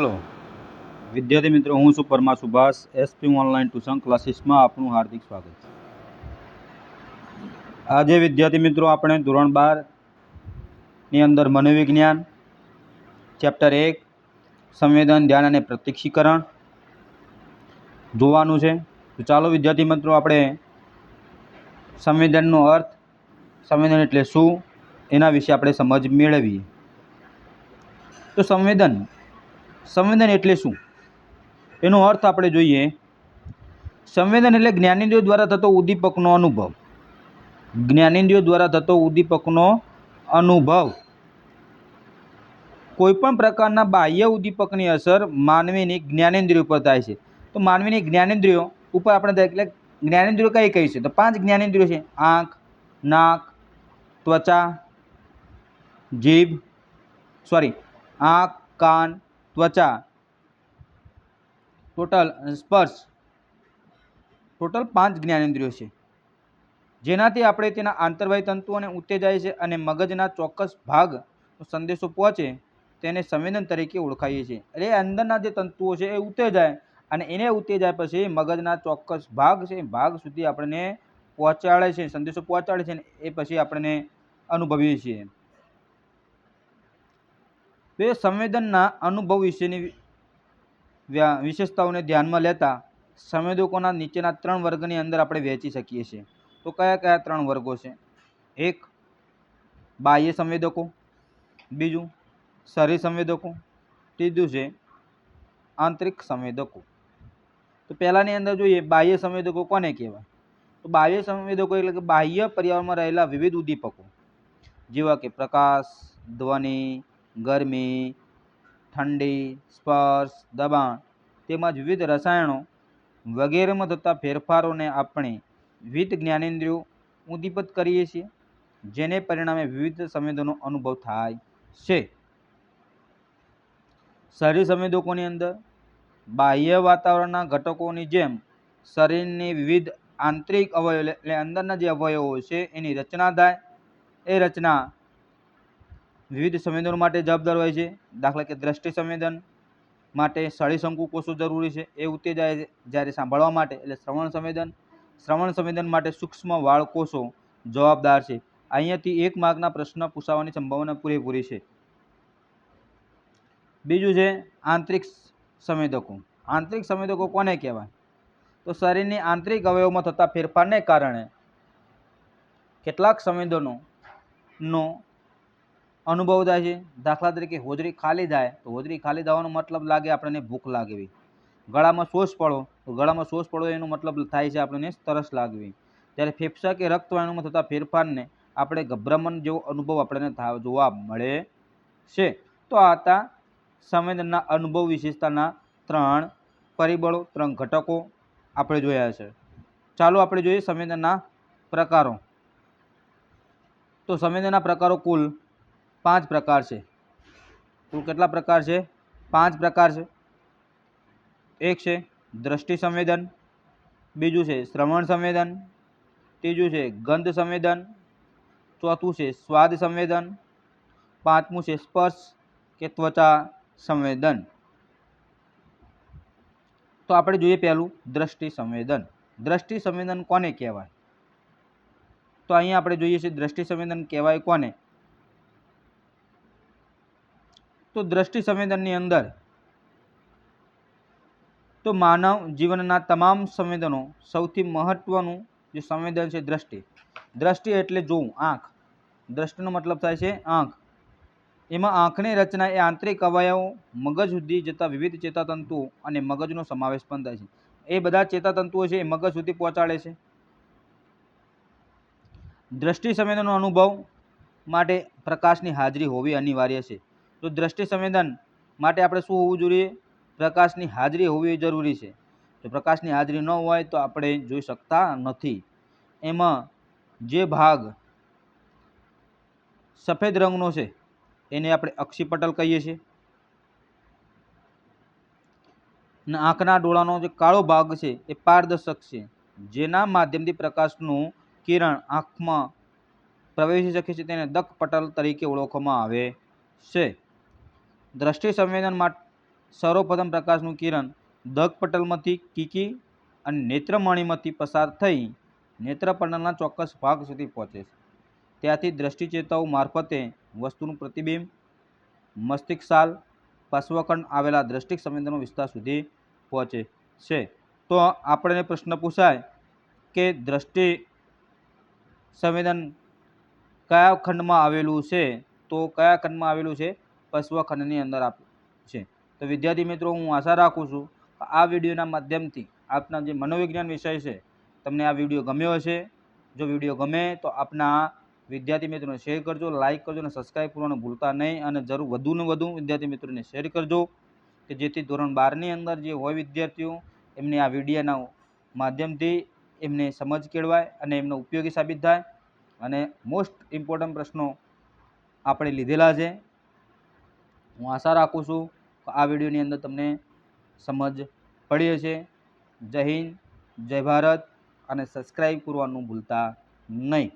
Hello. વિદ્યાર્થી મિત્રો, હું છું Parma Subhash SP online tuition ક્લાસીસમાં આપનું હાર્દિક સ્વાગત છે. આજે વિદ્યાર્થી મિત્રો, આપણે ધોરણ બારની અંદર મનોવિજ્ઞાન, ચેપ્ટર એક, સંવેદન, ધ્યાન અને પ્રત્યક્ષીકરણ જોવાનું છે. તો ચાલો વિદ્યાર્થી મિત્રો, આપણે સંવેદનનો અર્થ, સંવેદન એટલે શું, એના વિશે આપણે સમજ મેળવીએ. તો સંવેદન સંવેદન એટલે શું? એનો અર્થ આપણે જોઈએ, સંવેદન એટલે જ્ઞાનેન્દ્રિયો દ્વારા થતો ઉદ્દીપકનો અનુભવ. જ્ઞાનેન્દ્રિયો દ્વારા થતો ઉદ્દીપકનો અનુભવ. કોઈપણ પ્રકારના બાહ્ય ઉદ્દીપકની અસર માનવીની જ્ઞાનેન્દ્રિય ઉપર થાય છે. તો માનવીની જ્ઞાનેન્દ્રિયો ઉપર આપણે એટલે જ્ઞાનેન્દ્રિયો કઈ કઈ છે? તો પાંચ જ્ઞાનેન્દ્રિયો છે. આંખ, નાક, ત્વચા, જીભ, સોરી, આંખ, કાન ત્વચા, ટોટલ સ્પર્શ. ટોટલ પાંચ જ્ઞાનેન્દ્રિયો છે. જેનાથી આપણે તેના આંતરવાહી તંતુઓને ઉત્તેજાય છે અને મગજના ચોક્કસ ભાગ સંદેશો પહોંચે તેને સંવેદન તરીકે ઓળખાઈએ છીએ. એટલે અંદરના જે તંતુઓ છે એ ઉત્તેજાય અને એને ઉત્તેજાય પછી મગજના ચોક્કસ ભાગ છે એ ભાગ સુધી આપણને પહોંચાડે છે, સંદેશો પહોંચાડે છે ને એ પછી આપણને અનુભવીએ છીએ. તો એ સંવેદનના અનુભવ વિશેની વિશેષતાઓને ધ્યાનમાં લેતા સંવેદકોના નીચેના ત્રણ વર્ગની અંદર આપણે વહેંચી શકીએ છીએ. તો કયા કયા ત્રણ વર્ગો છે? એક, બાહ્ય સંવેદકો. બીજું, શરીર સંવેદકો. ત્રીજું છે, આંતરિક સંવેદકો. તો પહેલાંની અંદર જોઈએ, બાહ્ય સંવેદકો કોને કહેવાય? તો બાહ્ય સંવેદકો એટલે કે બાહ્ય પર્યાવરણમાં રહેલા વિવિધ ઉદ્દીપકો. જેવા કે પ્રકાશ, ધ્વનિ ગરમી, ઠંડી, સ્પર્શ, દબાણ તેમજ વિવિધ રસાયણો વગેરેમાં થતા ફેરફારોને આપણે વિવિધ જ્ઞાનેન્દ્રિયો ઉદ્દીપત કરીએ છીએ, જેને પરિણામે વિવિધ સંવેદનો અનુભવ થાય છે. શરીર સંવેદકોની અંદર બાહ્ય વાતાવરણના ઘટકોની જેમ શરીરની વિવિધ આંતરિક અવયવ એટલે અંદરના જે અવયવો છે એની રચના થાય, એ રચના વિવિધ સંવેદનો માટે જવાબદાર હોય છે. દાખલા કે દ્રષ્ટિ સંવેદન માટે સળીશંકુ કોષો જરૂરી છે. એ ઉત્તેજાય જ્યારે સાંભળવા માટે એટલે શ્રવણ સંવેદન. શ્રવણ સંવેદન માટે સૂક્ષ્મ વાળ કોષો જવાબદાર છે. અહીંયાથી એક માર્કના પ્રશ્ન પૂછાવાની સંભાવના પૂરેપૂરી છે. બીજું છે આંતરિક સંવેદકો. આંતરિક સંવેદકો કોને કહેવાય? તો શરીરની આંતરિક અવયવમાં થતા ફેરફારને કારણે કેટલાક સંવેદનો નો અનુભવ થાય છે. દાખલા તરીકે હોજરી ખાલી થાય, તો હોજરી ખાલી થવાનો મતલબ લાગે આપણને ભૂખ લાગવી. ગળામાં શોષ પડો, તો ગળામાં શોષ પડો એનો મતલબ થાય છે આપણને તરસ લાગવી. જ્યારે ફેફસા કે રક્તવાહિનીમાં થતા ફેરફારને આપણે ગભરામણ જેવો અનુભવ આપણને જોવા મળે છે. તો આ હતા સંવેદનના અનુભવ વિશેષતાના ત્રણ પરિબળો, ત્રણ ઘટકો આપણે જોયા છે. ચાલો આપણે જોઈએ સંવેદનના પ્રકારો. તો સંવેદનના પ્રકારો કુલ પાંચ પ્રકાર છે. કુલ કેટલા પ્રકાર છે? પાંચ પ્રકાર છે. એક છે દ્રષ્ટિ સંવેદન, બીજું છે શ્રવણ સંવેદન, ત્રીજું છે ગંધ સંવેદન, ચોથું છે સ્વાદ સંવેદન, પાંચમું છે સ્પર્શ કે ત્વચા સંવેદન. તો આપણે જોઈએ પહેલું દ્રષ્ટિ સંવેદન. દ્રષ્ટિ સંવેદન કોને કહેવાય? તો અહીંયા આપણે જોઈએ છીએ દ્રષ્ટિ સંવેદન કહેવાય કોને? તો દ્રષ્ટિ સંવેદનની અંદર તો માનવ જીવનના તમામ સંવેદનો સૌથી મહત્વનું જે સંવેદન છે દ્રષ્ટિ. દ્રષ્ટિ એટલે જોવું, આંખ. દ્રષ્ટિનો મતલબ થાય છે આંખ. એમાં આંખની રચના એ આંતરિક અવયવો, મગજ સુધી જતા વિવિધ ચેતાતંતુઓ અને મગજનો સમાવેશ પણ થાય છે. એ બધા ચેતાતંતુઓ છે એ મગજ સુધી પહોંચાડે છે. દ્રષ્ટિ સંવેદનનો અનુભવ માટે પ્રકાશની હાજરી હોવી અનિવાર્ય છે. તો દ્રષ્ટિ સંવેદન માટે આપણે શું હોવું જોઈએ? પ્રકાશની હાજરી હોવી જરૂરી છે. જો પ્રકાશની હાજરી ન હોય તો આપણે જોઈ શકતા નથી. એમાં જે ભાગ સફેદ રંગનો છે, એને આપણે અક્ષીપટલ કહીએ છીએ. અને આંખના ડોળાનો જે કાળો ભાગ છે, એ પારદર્શક છે. જેના માધ્યમથી પ્રકાશનું કિરણ આંખમાં પ્રવેશી શકે છે તેને દક પટલ તરીકે ઓળખવામાં આવે છે. દ્રષ્ટિ સંવેદનમાં સર્વપ્રથમ પ્રકાશનું કિરણ દગ પટલમાંથી કીકી અને નેત્રમણીમાંથી પસાર થઈ નેત્રપટલના ચોક્કસ ભાગ સુધી પહોંચે છે. ત્યાંથી દ્રષ્ટિચેતાઓ મારફતે વસ્તુનું પ્રતિબિંબ મસ્તિષ્કશાલ પાર્શ્વખંડ આવેલા દ્રષ્ટિક સંવેદનો વિસ્તાર સુધી પહોંચે છે. તો આપણને પ્રશ્ન પૂછાય કે દ્રષ્ટિ સંવેદન કયા ખંડમાં આવેલું છે? તો કયા ખંડમાં આવેલું છે? પશ્વખંડની અંદર આપ છે. તો વિદ્યાર્થી મિત્રો, હું આશા રાખું છું કે આ વિડીયોના માધ્યમથી આપના જે મનોવિજ્ઞાન વિષય છે, તમને આ વીડિયો ગમ્યો હશે. જો વીડિયો ગમે તો આપના વિદ્યાર્થી મિત્રોને શેર કરજો લાઇક કરજો અને સબસ્ક્રાઈબ કરવાનું ભૂલતા નહીં અને જરૂર વધુને વધુ વિદ્યાર્થી મિત્રોને શેર કરજો કે જેથી ધોરણ બારની અંદર જે હોય વિદ્યાર્થીઓ, એમને આ વિડીયોના માધ્યમથી એમને સમજ કેળવાય અને એમનો ઉપયોગી સાબિત થાય. અને મોસ્ટ ઇમ્પોર્ટન્ટ પ્રશ્નો આપણે લીધેલા છે. હું આશા રાખું છું કે આ વિડીયોની અંદર તમને સમજ પડી હશે. જય હિન્દ, જય ભારત અને સબસ્ક્રાઈબ કરવાનું ભૂલતા નહીં.